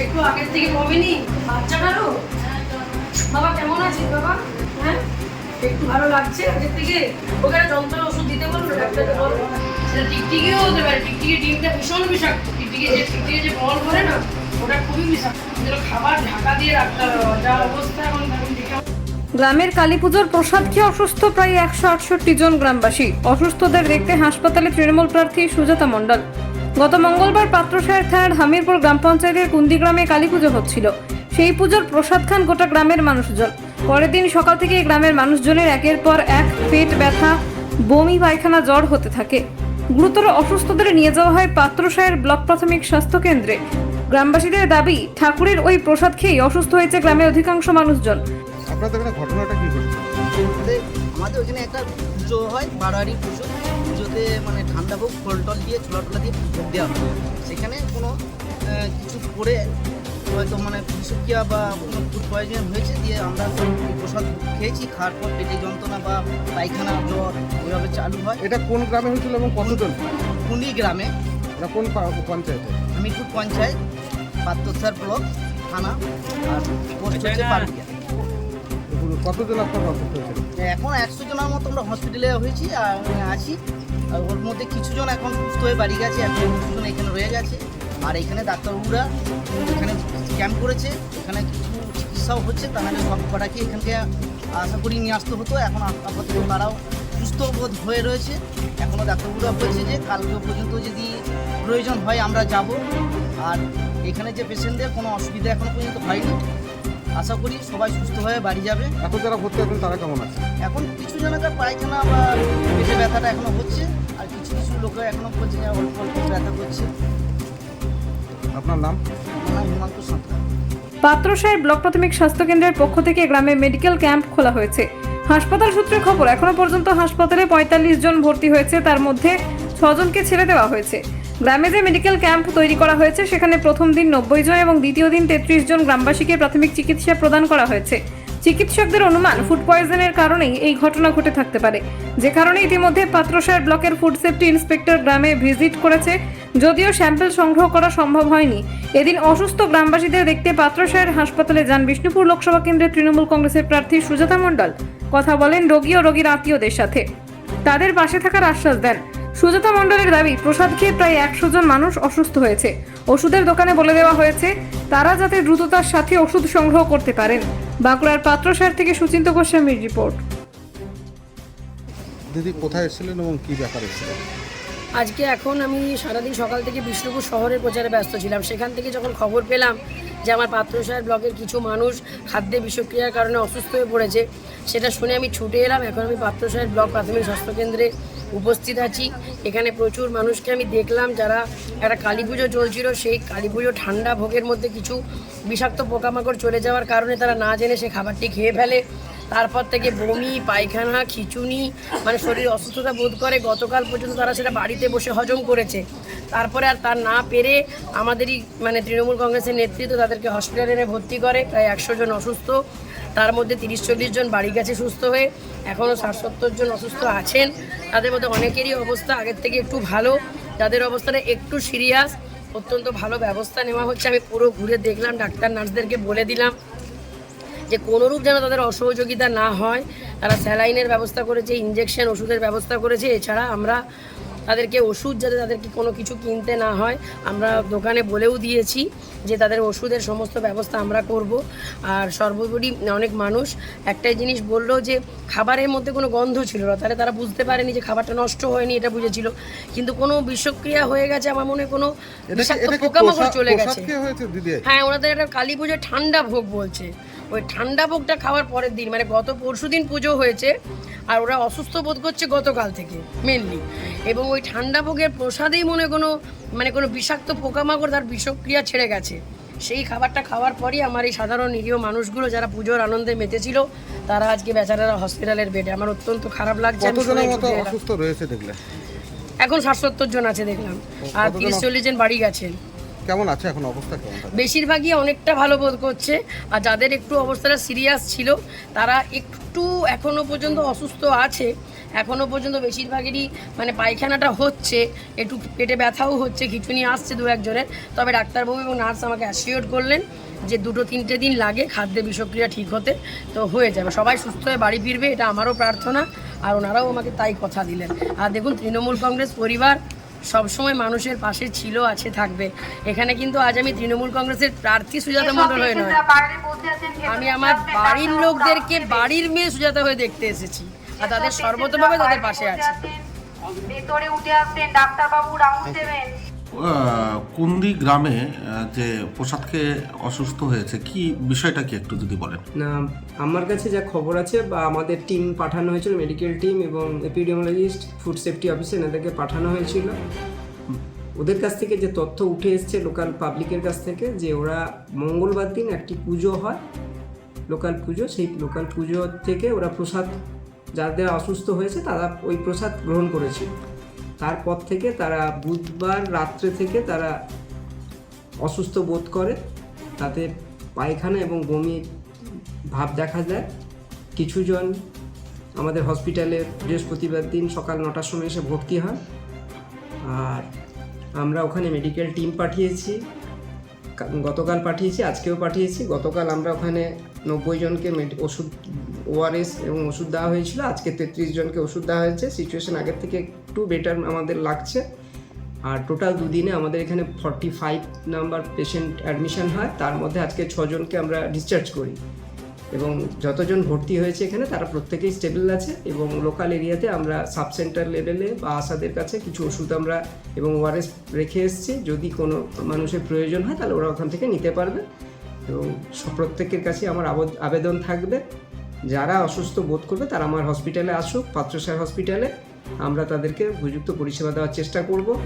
একটু আগের থেকে কমেনি বাবা, কেমন বাবা? হ্যাঁ? একটু ভালো লাগছে আগের থেকে? যন্ত্রণা ওষুধ দিতে বলব ডাক্তারকে বল। সেটা টিকটিকিও হতে পারে টিকটিকি ডিমটা ভীষণ বিষাক্ত। টিকটিকি যে টিকটিকি যে বল করে না, ওটা খুবই বিষাক্ত। খাবার ঢাকা দিয়ে রাখতে হবে যা অবস্থা এখন এখন দেখে গ্রামের কালীপুজোর প্রসাদ খেয়ে অসুস্থ প্রায় একশো আটষট্টি জন গ্রামবাসী। অসুস্থদের দেখতে হাসপাতালে তৃণমূল প্রার্থী সুজাতা মণ্ডল। গত মঙ্গলবার পাত্রসাহের থানার হামিরপুর গ্রাম পঞ্চায়েতের কুন্দিগ্রামে কালীপুজো হচ্ছিল। সেই পুজোর প্রসাদ খান গোটা গ্রামের মানুষজন। পরের দিন সকাল থেকে গ্রামের মানুষজনের একের পর এক পেট ব্যথা বমি পায়খানা জ্বর হতে থাকে। গুরুতর অসুস্থদের নিয়ে যাওয়া হয় পাত্রসাহের ব্লক প্রাথমিক স্বাস্থ্য কেন্দ্রে। গ্রামবাসীদের দাবি ঠাকুরের ওই প্রসাদ খেয়েই অসুস্থ হয়েছে গ্রামের অধিকাংশ মানুষজন। আপনাদের ঘটনাটা কি আমাদের ওখানে একটা পুজো হয় বারোয়ারি পুজো। পুজোতে মানে ঠান্ডা ভোগ ফল টল দিয়ে ছোলা টোলা দিয়ে ভোগ দেওয়া হয়। সেখানে কোনো কিছু করে হয়তো মানে বিষক্রিয়া বা কোনো ফুড পয়জন হয়েছে দিয়ে আমরা প্রসাদ খেয়েছি খাওয়ার পর পেটে যন্ত্রণা বা পায়খানা জ্বর ওইভাবে চালু হয়। এটা কোন গ্রামে হয়েছিল এবং কতজন? কুন্দি গ্রামে। কোন পা- পঞ্চায়েতে? হামিরপুর পঞ্চায়েত পাত্রসার ব্লক থানা আর পোস্ট হচ্ছে কতজন আপনার অসুস্থ হয়েছিল এখন একশো জনের মতো আমরা হসপিটালে হয়েছি আছি। আর ওর মধ্যে কিছুজন এখন সুস্থ হয়ে বাড়ি গেছে এখন কিছুজন এখানে রয়ে গেছে। আর এখানে ডাক্তারবাবুরা এখানে ক্যাম্প করেছে, এখানে কিছু চিকিৎসাও হচ্ছে তাহলে সব কটাকে এখানকে আশা করি নিয়ে আসতে হতো। এখন আপ- আপাতত তারাও সুস্থ বোধ হয়ে রয়েছে। এখনও ডাক্তারবাবুরা বলছে যে কালকে পর্যন্ত যদি প্রয়োজন হয় আমরা যাব। আর এখানে যে পেশেন্টদের কোনো অসুবিধা এখনও পর্যন্ত হয়নি। আশা করি সবাই সুস্থ হয়ে বাড়ি যাবে। এখন যারা ভর্তি আছেন তারা কেমন আছে? এখন কিছু জনের পায়খানা বা পেটে ব্যথাটা এখনও হচ্ছে আর কিছু কিছু লোকে এখনও বলছে যে অল্প অল্প ব্যথা করছে। আপনার নাম? আমার নাম হিমান্ত সাঁতরা। পাত্রসাহের ব্লক প্রাথমিক স্বাস্থ্য কেন্দ্রের পক্ষ থেকে গ্রামে মেডিকেল ক্যাম্প খোলা হয়েছে। হাসপাতাল সূত্রে খবর এখনও পর্যন্ত হাসপাতালে পঁয়তাল্লিশ জন ভর্তি হয়েছে তার মধ্যে ছজনকে ছেড়ে দেওয়া হয়েছে। গ্রামে যে মেডিকেল ক্যাম্প তৈরি করা হয়েছে, সেখানে প্রথম দিন নব্বই জন এবং দ্বিতীয় দিন তেত্রিশ জন গ্রামবাসীকে প্রাথমিক চিকিৎসা প্রদান করা হয়েছে। চিকিৎসকদের অনুমান, ফুড পয়জনের কারণেই এই ঘটনা ঘটে থাকতে পারে। যে কারণে ইতিমধ্যে পাত্রসাহের ব্লকের ফুড সেফটি ইন্সপেক্টর গ্রামে ভিজিট করেছে, যদিও স্যাম্পল সংগ্রহ করা সম্ভব হয়নি। এদিন অসুস্থ গ্রামবাসীদের দেখতে পাত্রসাহের হাসপাতালে যান বিষ্ণুপুর লোকসভা কেন্দ্রের তৃণমূল কংগ্রেসের প্রার্থী সুজাতা মণ্ডল। কথা বলেন রোগী ও রোগীর আত্মীয়দের সাথে। তাদের পাশে থাকার আশ্বাস দেন। সুজাতা মণ্ডলের দাবি প্রসাদ খেয়ে প্রায় একশো জন মানুষ অসুস্থ হয়েছে। ওষুধের দোকানে বলে দেওয়া হয়েছে তারা যাতে দ্রুততার সাথে ওষুধ সংগ্রহ করতে পারেন। বাঁকুড়ার পাত্রসার থেকে সুচিন্ত গোস্বামীর রিপোর্ট। দিদি কোথায় এসেছিলেন এবং কি ব্যাপার এসেছিলেন? আজকে এখন আমি সারাদিন সকাল থেকে বিষ্ণুপুর শহরের প্রচারে ব্যস্ত ছিলাম। সেখান থেকে যখন খবর পেলাম যে আমার পাত্রসাহের ব্লকের কিছু মানুষ খাদ্যে বিষক্রিয়ার কারণে অসুস্থ হয়ে পড়েছে সেটা শুনে আমি ছুটে এলাম। এখন আমি পাত্রসাহের ব্লক প্রাথমিক স্বাস্থ্যকেন্দ্রে উপস্থিত আছি। এখানে প্রচুর মানুষকে আমি দেখলাম যারা একটা কালী পুজো চলছিল, সেই কালী পুজো ঠান্ডা ভোগের মধ্যে কিছু বিষাক্ত পোকামাকড় চলে যাওয়ার কারণে তারা না জেনে সে খাবারটি খেয়ে ফেলে। তারপর থেকে বমি, পায়খানা, খিচুনি মানে শরীর অসুস্থতা বোধ করে, গতকাল পর্যন্ত তারা সেটা বাড়িতে বসে হজম করেছে। তারপরে আর তার না পেরে আমাদেরই মানে তৃণমূল কংগ্রেসের নেতৃত্ব তাদেরকে হসপিটালে এনে ভর্তি করে। প্রায় একশো জন অসুস্থ। তার মধ্যে তিরিশ চল্লিশ জন বাড়ি গেছে সুস্থ হয়ে। এখনও ষাট সত্তর জন অসুস্থ আছেন। তাদের মধ্যে অনেকেরই অবস্থা আগের থেকে একটু ভালো। যাদের অবস্থাটা একটু সিরিয়াস অত্যন্ত ভালো ব্যবস্থা নেওয়া হচ্ছে। আমি পুরো ঘুরে দেখলাম, ডাক্তার, নার্সদেরকে বলে দিলাম। যে কোনোরূপ যেন তাদের অসহযোগিতা না হয় তারা স্যালাইনের ব্যবস্থা করেছে ইঞ্জেকশন ওষুধের ব্যবস্থা করেছে। এছাড়া আমরা তাদেরকে ওষুধ যাতে তাদেরকে কোনো কিছু কিনতে না হয় আমরা দোকানে বলেও দিয়েছি যে তাদের ওষুধের সমস্ত ব্যবস্থা আমরা করব। আর সর্বোপরি অনেক মানুষ একটাই জিনিস বলল যে খাবারের মধ্যে কোনো গন্ধ ছিল না। তাহলে তারা বুঝতে পারেনি যে খাবারটা নষ্ট হয়নি এটা বুঝেছিল। কিন্তু কোনো বিষক্রিয়া হয়ে গেছে আমার মনে কোনো বিষাক্ত পোকামাকড় চলে গেছে। হ্যাঁ ওনাদের একটা কালী পুজো ঠান্ডা ভোগ বলছে। ওই ঠান্ডা ভোগটা খাওয়ার পরের দিন মানে গত পরশু দিন পুজো হয়েছে আর ওরা অসুস্থ বোধ করছে গতকাল থেকে মেনলি এবং ওই ঠান্ডা ভোগের প্রসাদেই মনে কোনো মানে কোনো বিষাক্ত পোকামাকড় তার বিষক্রিয়া ছেড়ে গেছে। সেই খাবারটা খাওয়ার পরই আমার এই সাধারণ নিরীহ মানুষগুলো যারা পুজোর আনন্দে মেতেছিল তারা আজকে বেচারারা হসপিটালের বেডে আমার অত্যন্ত খারাপ লাগছে এখন ষাট সত্তর জন আছে দেখলাম। আর তিরিশ চল্লিশ জন বাড়ি গেছেন। কেমন আছে এখন অবস্থা কেমন? বেশিরভাগই অনেকটা ভালো বোধ করছে। আর যাদের একটু অবস্থাটা সিরিয়াস ছিল, তারা একটু এখনও পর্যন্ত অসুস্থ আছে। এখনও পর্যন্ত বেশিরভাগেরই মানে পায়খানাটা হচ্ছে, একটু পেটে ব্যথাও হচ্ছে খিচুনি আসছে দু একজনের। তবে ডাক্তারবাবু এবং নার্স আমাকে অ্যাসিওর করলেন যে দুটো তিনটে দিন লাগে খাদ্যে বিষক্রিয়া ঠিক হতে। তো হয়ে যাবে। সবাই সুস্থ হয়ে বাড়ি ফিরবে, এটা আমারও প্রার্থনা। আর ওনারাও আমাকে তাই কথা দিলেন। আর দেখুন, তৃণমূল কংগ্রেস পরিবার সবসময় মানুষের পাশে ছিল আছে থাকবে। এখানে কিন্তু আজ আমি তৃণমূল কংগ্রেসের প্রার্থী সুজাতা মণ্ডল হয়ে নয়। আমি আমার বাড়ির লোকদেরকে বাড়ির মেয়ে সুজাতা হয়ে দেখতে এসেছি। আর তাদের সর্বতভাবে তাদের পাশে আছে। ভেতরে উঠে ডাক্তারবাবু রাউন্ড দেবেন। কুন্দি গ্রামে যে প্রসাদ খেয়ে অসুস্থ হয়েছে, কি বিষয়টা কি একটু যদি বলেন? না, আমার কাছে যা খবর আছে, বা আমাদের টিম পাঠানো হয়েছিল মেডিকেল টিম এবং এপিডিওলজিস্ট ফুড সেফটি অফিসার এনাদেরকে পাঠানো হয়েছিল। ওদের কাছ থেকে যে তথ্য উঠে এসছে লোকাল পাবলিকের কাছ থেকে, যে ওরা মঙ্গলবার দিন একটি পুজো হয় লোকাল পুজো, সেই লোকাল পুজো থেকে ওরা প্রসাদ, যাদের অসুস্থ হয়েছে, তারা ওই প্রসাদ গ্রহণ করেছিল। তারপর থেকে তারা বুধবার রাত্রে থেকে তারা অসুস্থ বোধ করে। তাতে পায়খানা এবং বমি ভাব দেখা যায় কিছুজন আমাদের হসপিটালে বৃহস্পতিবার দিন সকাল নটার সময় এসে ভর্তি হয় আর আমরা ওখানে মেডিকেল টিম পাঠিয়েছি। গতকাল পাঠিয়েছি, আজকেও পাঠিয়েছি। গতকাল আমরা ওখানে নব্বই জনকে ওষুধ ওআরএস এবং ওষুধ দেওয়া হয়েছিল। আজকে তেত্রিশ জনকে ওষুধ দেওয়া হয়েছে। সিচুয়েশন আগের থেকে একটু বেটার আমাদের লাগছে। আর টোটাল দুদিনে আমাদের এখানে forty five number patient admission হয়। তার মধ্যে আজকে ছজনকে আমরা ডিসচার্জ করি। এবং যতজন ভর্তি হয়েছে এখানে, তারা প্রত্যেকেই স্টেবল আছে এবং লোকাল এরিয়াতে আমরা সাব সেন্টার লেভেলে বা আশাদের কাছে কিছু ওষুধ আমরা এবং ওআরএস রেখে এসেছি। যদি কোনো মানুষের প্রয়োজন হয়, তাহলে ওরা ওখান থেকে নিতে পারবে। সব- প্রত্যেকের কাছে আমার আবদ- আবেদন থাকবে। যারা অসুস্থ বোধ করবে তারা আমার হসপিটালে আসুক পাত্রসার হসপিটালে আমরা তাদেরকে উপযুক্ত পরিষেবা দেওয়ার চেষ্টা করব।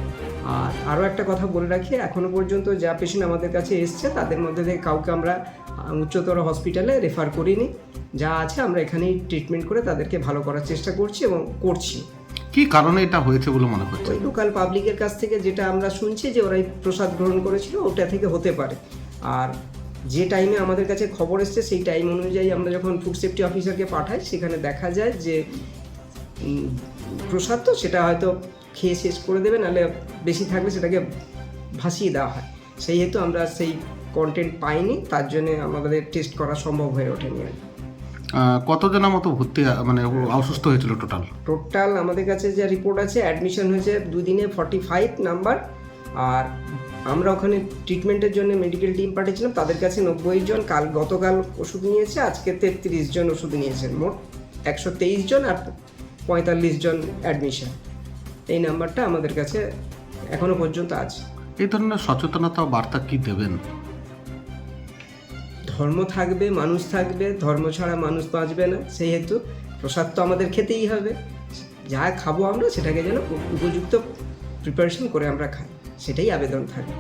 আর আরও একটা কথা বলে রাখি এখনও পর্যন্ত যা পেশেন্ট আমাদের কাছে এসছে তাদের মধ্যে থেকে কাউকে আমরা উচ্চতর হসপিটালে রেফার করিনি। যা আছে আমরা এখানেই ট্রিটমেন্ট করে তাদেরকে ভালো করার চেষ্টা করছি এবং করছি। কি কারণে এটা হয়েছে বলে মনে করছে ওই লোকাল পাবলিকের কাছ থেকে যেটা আমরা শুনছি যে ওরাই প্রসাদ গ্রহণ করেছিল ওটা থেকে হতে পারে। আর যে টাইমে আমাদের কাছে খবর এসছে সেই টাইম অনুযায়ী আমরা যখন ফুড সেফটি অফিসারকে পাঠাই সেখানে দেখা যায় যে প্রসাদ তো সেটা হয়তো খেয়ে শেষ করে দেবে নাহলে বেশি থাকলে সেটাকে ভাসিয়ে দেওয়া হয়। সেই হেতু আমরা সেই কন্টেন্ট পাইনি তার জন্য আমাদের টেস্ট করা সম্ভব হয়ে ওঠেনি আর কতজনের মতো ভর্তি মানে অসুস্থ হয়েছিল টোটাল টোটাল আমাদের কাছে যা রিপোর্ট আছে অ্যাডমিশন হয়েছে দুদিনে ফর্টি ফাইভ নাম্বার আর আমরা ওখানে ট্রিটমেন্টের জন্য মেডিকেল টিম পাঠিয়েছিলাম। তাদের কাছে নব্বই জন কাল গতকাল ওষুধ নিয়েছে আজকে তেত্রিশ জন ওষুধ নিয়েছেন। মোট একশো তেইশ জন আর পঁয়তাল্লিশ জন অ্যাডমিশন এই নাম্বারটা আমাদের কাছে এখনও পর্যন্ত আছে। এই ধরনের সচেতনতা বার্তা কি দেবেন? ধর্ম থাকবে মানুষ থাকবে ধর্ম ছাড়া মানুষ বাঁচবে না। সেই হেতু প্রসাদ তো আমাদের খেতেই হবে। যা খাব আমরা সেটাকে যেন উপযুক্ত প্রিপারেশন করে আমরা খাই। সেটাই আবেদন থাকে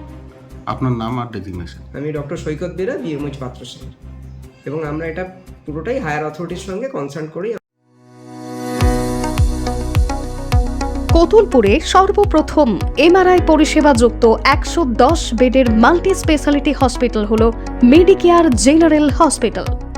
আপনার নাম আর ডেজিগনেশন আমি ডক্টর সৈকত বেরা বিএমএইচ পাত্র সাহেব এবং আমরা এটা পুরোটাই হায়ার অথরিটির সঙ্গে কনসার্ন করি কতুলপুরে সর্বপ্রথম এমআরআই পরিষেবা যুক্ত একশো দশ বেডের মাল্টি স্পেশালিটি হসপিটাল হল মেডিকেয়ার জেনারেল হসপিটাল